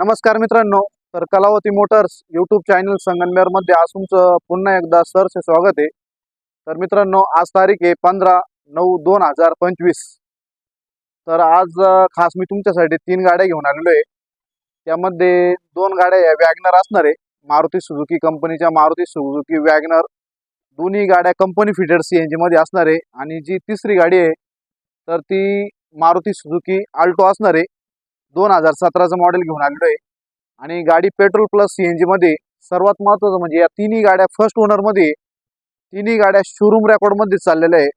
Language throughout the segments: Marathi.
नमस्कार मित्रांनो तर कलावती मोटर्स यूट्यूब चॅनल संगमनेरमध्ये आज तुमचं पुन्हा एकदा सरचे स्वागत आहे. तर मित्रांनो आज तारीख आहे पंधरा नऊ दोन हजार पंचवीस. तर आज खास मी तुमच्यासाठी तीन गाड्या घेऊन आलेलो आहे. त्यामध्ये दोन गाड्या या वॅगनर असणार आहे. मारुती सुझुकी कंपनीच्या मारुती सुझुकी वॅगनर दोन्ही गाड्या कंपनी फिटेड सी एन जीमध्ये असणार आहे. आणि जी तिसरी गाडी आहे तर ती मारुती सुझुकी आल्टो असणार आहे. दोन हजार सतराचं मॉडेल घेऊन आलेलो आहे आणि गाडी पेट्रोल प्लस सी एन जीमध्ये सर्वात महत्त्वाचं म्हणजे या तिन्ही गाड्या फर्स्ट ओनरमध्ये तिन्ही गाड्या शोरूम रेकॉर्डमध्ये चाललेल्या आहे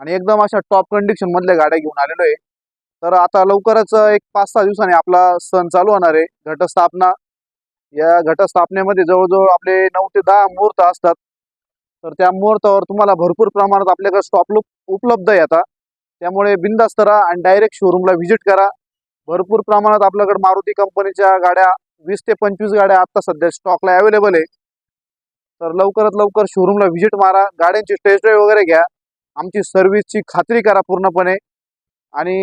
आणि एकदम अशा टॉप कंडिशनमधल्या गाड्या घेऊन आलेलो आहे तर आता लवकरच एक पाच सहा दिवसांनी आपला सण चालू होणार आहे. घटस्थापना. या घटस्थापनेमध्ये जवळजवळ आपले नऊ ते दहा मुहूर्त असतात. तर त्या मुहूर्तावर तुम्हाला भरपूर प्रमाणात आपल्याकडे स्टॉप उपलब्ध आहे आता. त्यामुळे बिंदास्तरा आणि डायरेक्ट शोरूमला व्हिजिट करा. भरपूर प्रमाणात आपल्याकडे मारुती कंपनीच्या गाड्या वीस ते पंचवीस गाड्या आता सध्या स्टॉकला अवेलेबल आहे. तर लवकरात लवकर शोरूमला व्हिजिट मारा गाड्यांची टेस्ट ड्राईव्ह वगैरे घ्या आमची सर्व्हिसची खात्री करा पूर्णपणे आणि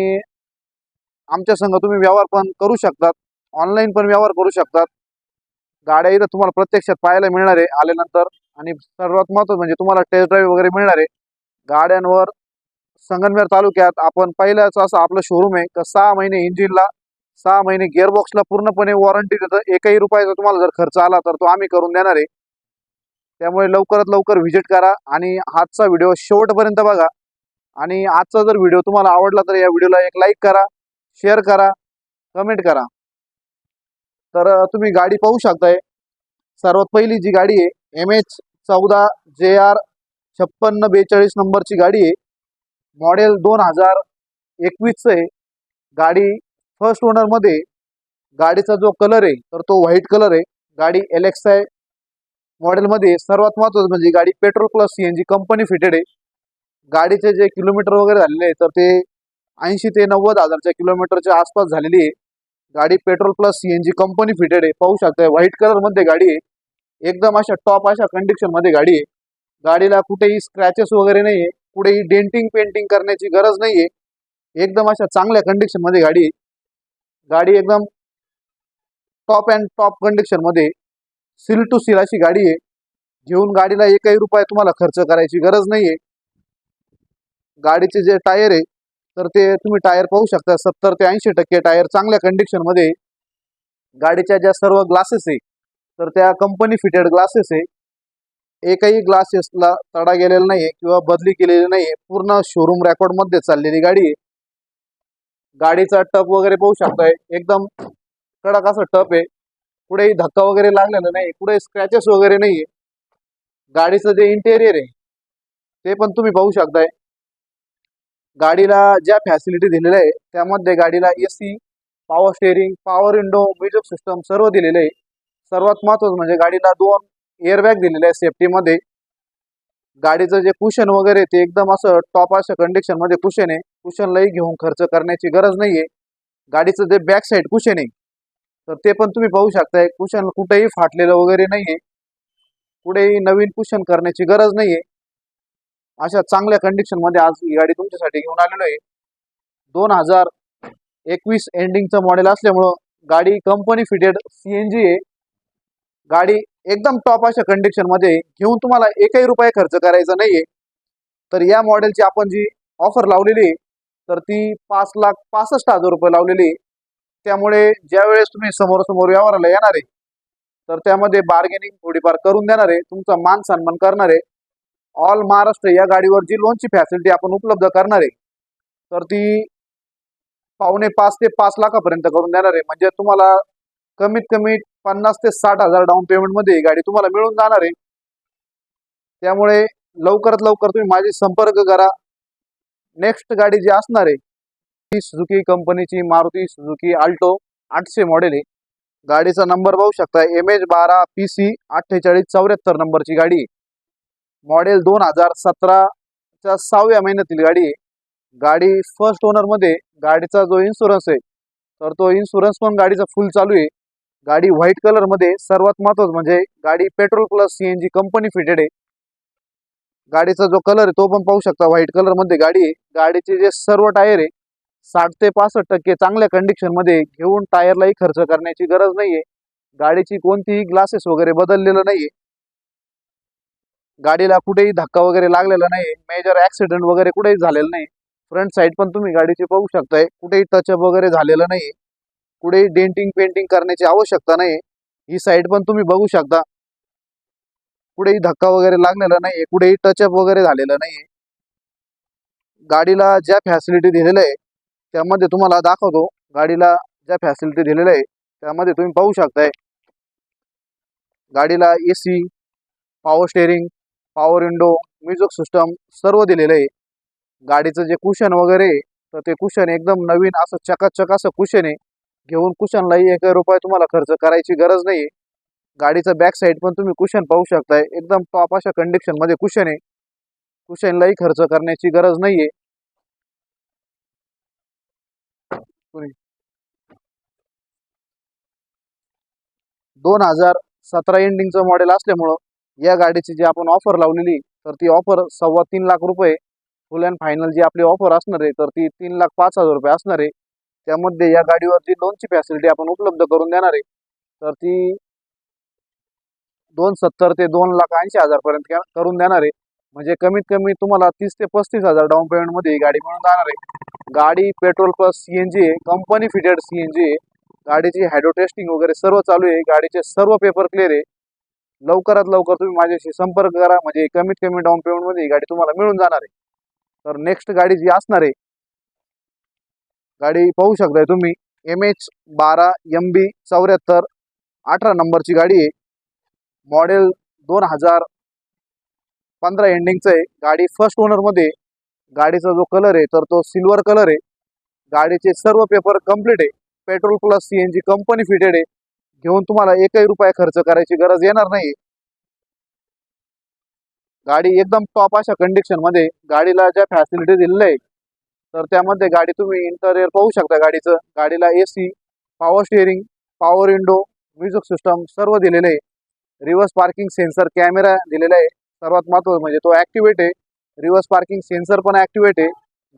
आमच्या संघ तुम्ही व्यवहार पण करू शकतात ऑनलाईन पण व्यवहार करू शकतात. गाड्या इथं तुम्हाला प्रत्यक्षात पाहायला मिळणार आहे आल्यानंतर आणि सर्वात महत्त्वाचं म्हणजे तुम्हाला टेस्ट ड्राईव्ह वगैरे मिळणार आहे. गाड्यांवर संगमनेर तालुक्यात आपण पहिल्याच असं आपलं शोरूम आहे. का सहा महिने इंजिनला सहा महिने गिअरबॉक्सला पूर्णपणे वॉरंटी देतं. एकही रुपयाचा तुम्हाला जर खर्च आला तर तो आम्ही करून देणार आहे. त्यामुळे लवकरात लवकर व्हिजिट करा आणि आजचा व्हिडिओ शेवटपर्यंत बघा. आणि आजचा जर व्हिडिओ तुम्हाला आवडला तर या व्हिडिओला एक लाईक करा शेअर करा कमेंट करा. तर तुम्ही गाडी पाहू शकताय. सर्वात पहिली जी गाडी आहे एम एच चौदा जे आर छप्पन्न बेचाळीस नंबरची गाडी आहे. मॉडेल दोन हजार एकवीसचं आहे गाडी फर्स्ट ओनरमध्ये गाडीचा जो कलर आहे तर तो व्हाईट कलर आहे. गाडी एल आहे मॉडेलमध्ये सर्वात महत्त्वाचं म्हणजे गाडी petrol plus C N G company fitted आहे. गाडीचे जे किलोमीटर वगैरे झालेले आहे तर ते ऐंशी ते नव्वद हजारच्या किलोमीटरच्या आसपास झालेली आहे. गाडी petrol plus C N G company fitted आहे. पाहू शकताय व्हाईट कलरमध्ये गाडी आहे. एकदम अशा टॉप अशा कंडिशनमध्ये गाडी आहे. गाडीला कुठेही स्क्रॅचेस वगैरे नाही आहे कुठेही डेंटिंग पेंटिंग करण्याची गरज नाही आहे एकदम अशा चांगल्या कंडिशनमध्ये गाडी आहे. गाडी एकदम टॉप अँड टॉप कंडिशनमध्ये सील टू सील अशी गाडी आहे. घेऊन गाडीला एकही रुपये तुम्हाला खर्च करायची गरज नाहीये. गाडीचे जे टायर आहे तर ते तुम्ही टायर पाहू शकता. सत्तर ते ऐंशी टक्के टायर चांगल्या कंडिशनमध्ये गाडीच्या ज्या सर्व ग्लासेस आहे तर त्या कंपनी फिटेड ग्लासेस आहे. एकही ग्लासेसला तडा गेलेला नाही किंवा बदली केलेली नाही पूर्ण शोरूम रेकॉर्डमध्ये चाललेली गाडी आहे. गाडीचा टप वगैरे पाहू शकताय. एकदम कडक असं टप आहे. कुठेही धक्का वगैरे लागलेला नाही कुठे स्क्रॅचेस वगैरे नाही गाडीचं जे इंटेरियर आहे ते पण तुम्ही पाहू शकताय. गाडीला ज्या फॅसिलिटी दिलेल्या आहे त्यामध्ये गाडीला AC power steering power window music system सर्व दिलेले आहे. सर्वात महत्वाचं म्हणजे गाडीला दोन एअरबॅग दिलेले आहे सेफ्टीमध्ये गाडीचं जे कुशन वगैरे ते एकदम असं टॉप अशा कंडिशनमध्ये कुशन आहे. कुशनलाही घेऊन खर्च करण्याची गरज नाही आहे गाडीचं जे बॅक साईड कुशन आहे तर ते पण तुम्ही पाहू शकताय. कुशन कुठेही फाटलेलं वगैरे नाही आहे कुठेही नवीन कुशन करण्याची गरज नाही आहे अशा चांगल्या कंडिशनमध्ये आज ही गाडी तुमच्यासाठी घेऊन आलेलो आहे. दोन हजार एकवीस एंडिंगचं मॉडेल असल्यामुळं गाडी company fitted C N G आहे. गाडी एकदम टॉप अशा कंडिशनमध्ये घेऊन तुम्हाला एकही रुपये खर्च करायचा नाही आहे तर या मॉडेलची आपण जी ऑफर लावलेली आहे तर ती पाच लाख पासष्ट हजार रुपये लावलेली आहे. त्यामुळे ज्यावेळेस तुम्ही समोरासमोर व्यवहाराला येणार आहे तर त्यामध्ये बार्गेनिंग थोडीफार करून देणार आहे तुमचा मान सन्मान करणार आहे. ऑल महाराष्ट्र या गाडीवर जी लोनची फॅसिलिटी आपण उपलब्ध करणार आहे तर ती पावणे पाच ते पाच लाखापर्यंत करून देणार आहे. म्हणजे तुम्हाला कमीत कमी पन्नास ते साठ हजार डाऊन पेमेंटमध्ये ही गाडी तुम्हाला मिळून जाणार आहे. त्यामुळे लवकरात लवकर तुम्ही माझी संपर्क करा. नेक्स्ट गाडी जी असणार आहे ती सुझुकी कंपनीची मारुती सुझुकी आल्टो आठशे मॉडेल आहे. गाडीचा नंबर पाहू शकता एम एच बारा पी सी अठ्ठेचाळीस चौऱ्याहत्तर नंबरची गाडी आहे. मॉडेल दोन हजार सतराच्या सहाव्या महिन्यातील गाडी आहे. गाडी फर्स्ट ओनरमध्ये गाडीचा जो इन्शुरन्स आहे तर तो इन्शुरन्स पण गाडीचा फुल चालू आहे. गाडी व्हाईट कलरमध्ये सर्वात महत्वाचं म्हणजे गाडी petrol plus C company fitted आहे. गाडीचा जो कलर आहे तो पण पाहू शकता. व्हाईट कलरमध्ये गाडी आहे. गाडीचे जे सर्व टायर आहे साठ ते पासष्ट टक्के चांगल्या कंडिशनमध्ये घेऊन टायरलाही खर्च करण्याची गरज नाहीये. गाडीची कोणतीही ग्लासेस वगैरे बदललेलं नाहीये. गाडीला कुठेही धक्का वगैरे लागलेला नाही मेजर ऍक्सिडेंट वगैरे कुठेही झालेलं नाही फ्रंट साईड पण तुम्ही गाडीची पाहू शकताय. कुठेही टचअप वगैरे झालेलं नाही कुठेही डेंटिंग पेंटिंग करण्याची आवश्यकता नाही ही साईड पण तुम्ही बघू शकता. कुठेही धक्का वगैरे लागलेला नाही कुठेही टचअप वगैरे झालेलं नाही गाडीला ज्या फॅसिलिटी दिलेल्या आहे त्यामध्ये तुम्हाला दाखवतो. गाडीला ज्या फॅसिलिटी दिलेल्या आहे त्यामध्ये तुम्ही पाहू शकताय. गाडीला A C power steering power window music system सर्व दिलेलं आहे. गाडीचं जे कुशन वगैरे तर ते कुशन एकदम नवीन असं चकाचक असं कुशन आहे. घेऊन कुशनलाही एक रुपये तुम्हाला खर्च करायची गरज नाही गाडीचं बॅक साईड पण तुम्ही कुशन पाहू शकताय. एकदम टॉप अशा कंडिशनमध्ये कुशन आहे. कुशनलाही खर्च करण्याची गरज नाहीये. दोन हजार सतरा एंडिंगचं मॉडेल असल्यामुळं या गाडीची जी आपण ऑफर लावलेली तर ती ऑफर सव्वा तीन लाख रुपये. फुल अँड फायनल जी आपली ऑफर असणार आहे तर ती तीन लाख पाच हजार रुपये असणार आहे. त्यामध्ये या गाडीवरती लोनची फॅसिलिटी आपण उपलब्ध करून देणार आहे. तर ती दोन सत्तर ते दोन लाख ऐंशी हजार पर्यंत करून देणार आहे. म्हणजे कमीत कमी तुम्हाला तीस ते पस्तीस हजार डाऊन पेमेंटमध्ये ही गाडी मिळून जाणार आहे. गाडी पेट्रोल प्लस जी आहे कंपनी फिटेड जी आहे. गाडीची हायड्रो टेस्टिंग वगैरे सर्व चालू आहे. गाडीचे सर्व पेपर क्लिअर आहे. लवकरात लवकर तुम्ही माझ्याशी संपर्क करा. म्हणजे कमीत कमी डाऊन पेमेंटमध्ये ही गाडी तुम्हाला मिळून जाणार आहे. तर नेक्स्ट गाडी जी असणार आहे गाडी पाहू शकताय तुम्ही. एम एच बारा एम बी चौऱ्याहत्तर अठरा नंबरची गाडी आहे. मॉडेल दोन हजार पंधरा एंडिंगचं आहे. गाडी फर्स्ट ओनरमध्ये गाडीचा जो कलर आहे तर तो सिल्वर कलर आहे. गाडीचे सर्व पेपर कंप्लीट आहे. Petrol plus C N G company fitted आहे. घेऊन तुम्हाला एकही रुपया खर्च करायची गरज येणार नाही गाडी एकदम टॉप अशा कंडिशनमध्ये गाडीला ज्या फॅसिलिटी दिलेल्या आहे तर त्यामध्ये गाडी तुम्ही इंटरियर पाहू शकता गाडीचं. गाडीला A C power steering power window music system सर्व दिलेले आहे. रिव्हर्स पार्किंग सेन्सर कॅमेरा दिलेला आहे. सर्वात महत्त्वाचं म्हणजे तो ॲक्टिवेट आहे. रिव्हर्स पार्किंग सेन्सर पण ॲक्टिवेट आहे.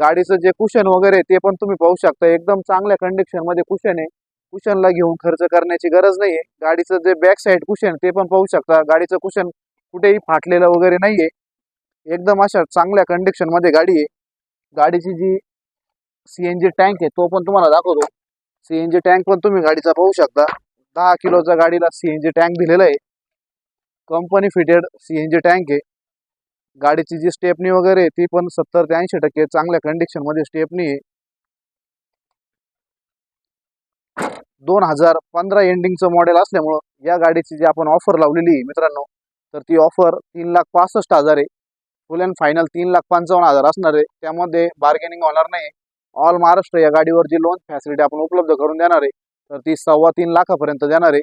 गाडीचं जे कुशन वगैरे ते पण तुम्ही पाहू शकता. एकदम चांगल्या कंडिशनमध्ये कुशन आहे. कुशनला घेऊन खर्च करण्याची गरज नाही आहे. गाडीचं जे बॅक साईड कुशन ते पण पाहू शकता. गाडीचं कुशन कुठेही फाटलेलं वगैरे नाहीये. एकदम अशा चांगल्या कंडिशनमध्ये गाडी आहे. गाडीची जी सीएनजी टँक आहे तो पण तुम्हाला दाखवतो. सीएनजी टँक पण तुम्ही गाडीचा पाहू शकता. दहा किलोचा गाडीला सीएनजी टँक दिलेला आहे. कंपनी फिटेड सीएनजी टँक आहे. गाडीची जी स्टेपनी वगैरे ती पण सत्तर ते ऐंशी टक्के चांगल्या कंडिशनमध्ये स्टेपनी आहे. दोन हजार पंधरा एंडिंगचं मॉडेल असल्यामुळं या गाडीची जी आपण ऑफर लावलेली आहे मित्रांनो तर ती ऑफर तीन लाख पासष्ट हजार आहे. फुल अँड फायनल तीन लाख पंचावन्न हजार असणार आहे. त्यामध्ये बार्गेनिंग होणार नाही. ऑल महाराष्ट्र या गाडीवर जी लोन फॅसिलिटी आपण उपलब्ध करून देणार आहे तर ती सव्वा तीन लाखापर्यंत देणार आहे.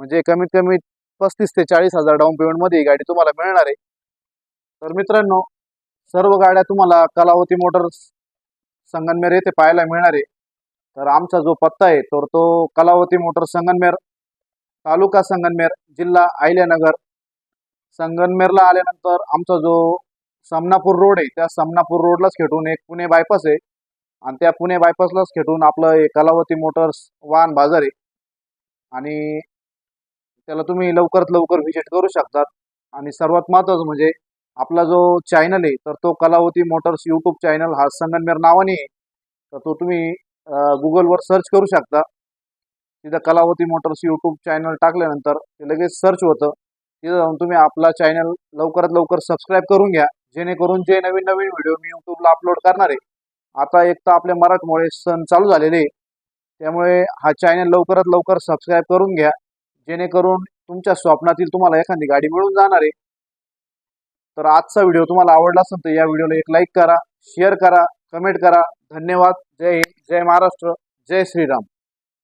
म्हणजे कमीत कमी पस्तीस ते चाळीस हजार डाऊन पेमेंटमध्ये ही गाडी तुम्हाला मिळणार आहे. तर मित्रांनो सर्व गाड्या तुम्हाला कलावती मोटर्स संगनमेर येथे पाहायला मिळणार आहे. तर आमचा जो पत्ता आहे तर तो कलावती मोटर्स संगनमेर तालुका संगनमेर जिल्हा अहिल्यानगर. संगनमेरला आल्यानंतर आमचा जो समनापूर रोड आहे. त्या समनापूर रोडलाच खेटून एक पुणे बायपास आहे. आणि त्या पुणे बायपासलाच खेटून आपलं हे कलावती मोटर्स वाहन बाजार आहे. आणि त्याला तुम्ही लवकरात लवकर व्हिजिट करू शकतात. आणि सर्वात महत्त्वाचं म्हणजे आपला जो चॅनल आहे तर तो कलावती मोटर्स यूट्यूब चॅनल हा संगनमेर नावाने आहे. तर तो तुम्ही गुगलवर सर्च करू शकता. तिथं कलावती मोटर्स यूट्यूब चॅनल टाकल्यानंतर ते लगेच सर्च होतं. तिथं जाऊन तुम्ही आपला चॅनल लवकरात लवकर सबस्क्राईब करून घ्या. जेणेकरून जे नवीन नवीन व्हिडिओ मी युट्यूबला अपलोड करणार आहे आता एक तर आपल्या मराठमोळे सण चालू झालेले त्यामुळे हा चॅनल लवकरात लवकर सबस्क्राईब करून घ्या. जेणेकरून तुमच्या स्वप्नातील तुम्हाला एखादी गाडी मिळून जाणार आहे. तर आजचा व्हिडिओ तुम्हाला आवडला असेल तर या व्हिडिओला एक लाईक करा शेअर करा कमेंट करा. धन्यवाद. जय हिंद जय महाराष्ट्र जय श्रीराम.